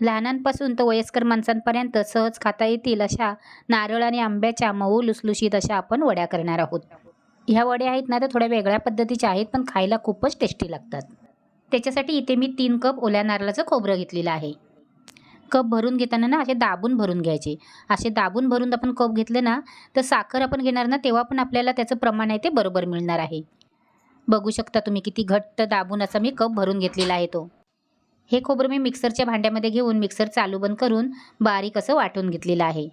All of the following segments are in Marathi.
लहानांपासून तर वयस्कर माणसांपर्यंत सहज खाता येतील अशा नारळ आणि आंब्याच्या मऊ लुसलुशीत अशा आपण वड्या करणार आहोत. ह्या वड्या आहेत ना त्या थोड्या वेगळ्या पद्धतीच्या आहेत पण खायला खूपच टेस्टी लागतात. त्याच्यासाठी इथे मी तीन कप ओल्या नारळाचं खोबरं घेतलेलं आहे. कप भरून घेताना ना असे दाबून भरून घ्यायचे. असे दाबून भरून आपण कप घेतले ना तर साखर आपण घेणार ना तेव्हा पण आपल्याला त्याचं प्रमाण आहे ते बरोबर मिळणार आहे. बघू शकता तुम्ही किती घट्ट दाबून असा मी कप भरून घेतलेला आहे तो. हे खोबरं मी मिक्सरच्या भांड्यामध्ये घेऊन मिक्सर चालू बंद करून बारीक असं वाटून घेतलेलं आहे.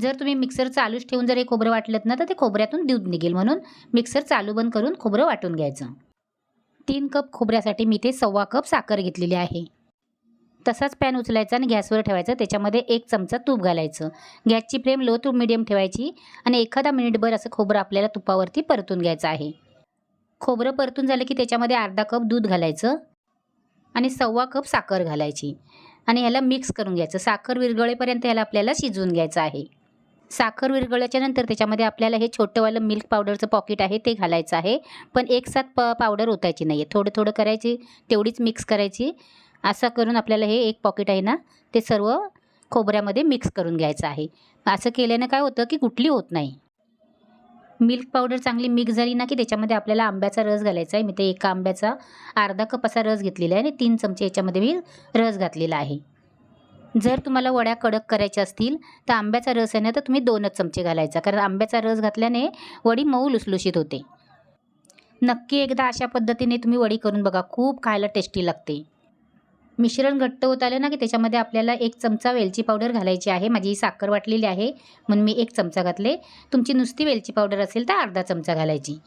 जर तुम्ही मिक्सर चालूच ठेवून जर हे खोबरं वाटलं ना तर ते खोबऱ्यातून दूध निघेल म्हणून मिक्सर चालू बंद करून खोबरं वाटून घ्यायचं. तीन कप खोबऱ्यासाठी मी ते सव्वा कप साखर घेतलेली आहे. तसाच पॅन उचलायचा आणि गॅसवर ठेवायचा त्याच्यामध्ये एक चमचा तूप घालायचं. गॅसची फ्लेम लो टू मिडियम ठेवायची आणि एखादा मिनिटभर असं खोबरं आपल्याला तुपावरती परतून घ्यायचं आहे. खोबरं परतून झालं की त्याच्यामध्ये अर्धा कप दूध घालायचं. आणि सव्वा कप साखर घालायची. आणि ह्याला मिक्स करून घ्यायचं. साखर विरघळेपर्यंत ह्याला आपल्याला शिजवून घ्यायचं आहे. साखर विरघळल्याच्या नंतर त्याच्यामध्ये आपल्याला हे छोटंवालं मिल्क पावडरचं पॉकेट आहे ते घालायचं आहे. पण एक साथ प पावडर ओतायची नाही आहे थोडं थोडं करायची तेवढीच मिक्स करायची. असं करून आपल्याला हे एक पॉकेट आहे ना ते सर्व खोबऱ्यामध्ये मिक्स करून घ्यायचं आहे. असं केल्यानं काय होतं की कुठली होत नाही. मिल्क पावडर चांगली मिक्स झाली ना की त्याच्यामध्ये आपल्याला आंब्याचा रस घालायचा आहे. मी ते एका आंब्याचा अर्धा कप असा रस घेतलेला आहे आणि तीन चमचे याच्यामध्ये मी रस घातलेला आहे. जर तुम्हाला वड्या कडक करायच्या असतील तर आंब्याचा रस आहे ना तर तुम्ही दोनच चमचे घालायचा. कारण आंब्याचा रस घातल्याने वडी मऊ लुसलुशीत होते. नक्की एकदा अशा पद्धतीने तुम्ही वडी करून बघा. खूप खायला टेस्टी लागते. मिश्रण घट्ट होत आलं ना की त्याच्यामध्ये आपल्याला एक चमचा वेलची पावडर घालायची आहे. माझी ही साखर वाटलेली आहे म्हणून मी एक चमचा घातले. तुमची नुसती वेलची पावडर असेल तर अर्धा चमचा घालायची.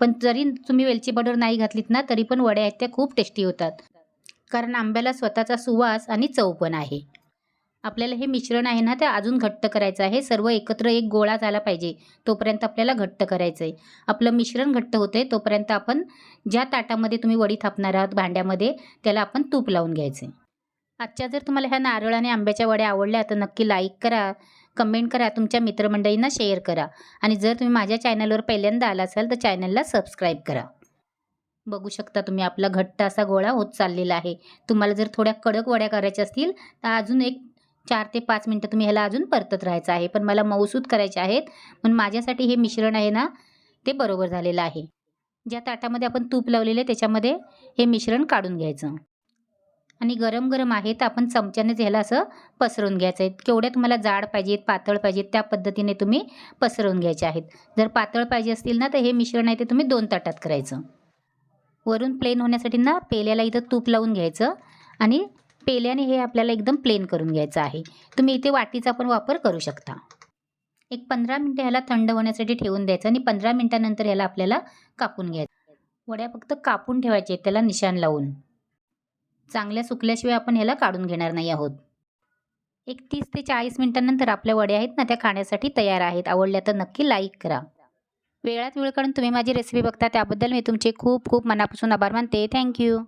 पण जरी तुम्ही वेलची पावडर नाही घातलीत ना तरी पण वड्या आहेत त्या खूप टेस्टी होतात. कारण आंब्याला स्वतःचा सुवास आणि चव पण आहे. आपल्याला हे मिश्रण आहे ना ते अजून घट्ट करायचं आहे. सर्व एकत्र एक गोळा झाला पाहिजे. तोपर्यंत आपल्याला घट्ट करायचं आहे आपलं मिश्रण घट्ट होतं आहे तोपर्यंत आपण ज्या ताटामध्ये तुम्ही वडी थापणार आहात भांड्यामध्ये त्याला आपण तूप लावून घ्यायचं आहे आजच्या जर तुम्हाला ह्या नारळ आणि आंब्याच्या वड्या आवडल्या तर नक्की लाईक करा कमेंट करा तुमच्या मित्रमंडळींना शेअर करा. आणि जर तुम्ही माझ्या चॅनलवर पहिल्यांदा आला असाल तर चॅनलला सबस्क्राईब करा. बघू शकता तुम्ही आपला घट्ट असा गोळा होत चाललेला आहे. तुम्हाला जर थोड्या कडक वड्या करायच्या असतील तर अजून एक चार ते पाच मिनटं तुम्ही ह्याला अजून परतत राहायचं आहे. पण मला मऊसूत करायचे आहेत. पण माझ्यासाठी हे मिश्रण आहे ना ते बरोबर झालेलं आहे. ज्या ताटामध्ये आपण तूप लावलेलं आहे त्याच्यामध्ये हे मिश्रण काढून घ्यायचं. आणि गरम गरम आहे तर आपण चमच्यानेच ह्याला असं पसरवून घ्यायचं आहे. केवढ्या तुम्हाला जाड पाहिजेत पातळ पाहिजेत त्या पद्धतीने तुम्ही पसरवून घ्यायचे आहेत. जर पातळ पाहिजे असतील ना तर हे मिश्रण आहे ते तुम्ही दोन ताटात करायचं. वरून प्लेन होण्यासाठी ना पेल्याला इथं तूप लावून घ्यायचं. आणि पेल्याने हे आपल्याला एकदम प्लेन करून घ्यायचं आहे. तुम्ही इथे वाटीचा पण वापर करू शकता. एक पंधरा मिनटं ह्याला थंड होण्यासाठी ठेवून द्यायचं आणि पंधरा मिनटानंतर ह्याला आपल्याला कापून घ्यायचं. वड्या फक्त कापून ठेवायचे त्याला निशाण लावून. चांगल्या सुकल्याशिवाय आपण ह्याला काढून घेणार नाही आहोत. एक तीस ते चाळीस मिनटानंतर आपल्या वड्या आहेत ना त्या खाण्यासाठी तयार आहेत. आवडल्या तर नक्की लाईक करा. वेळात वेळ काढून तुम्ही माझी रेसिपी बघता त्याबद्दल मी तुमचे खूप खूप मनापासून आभार मानते. थँक्यू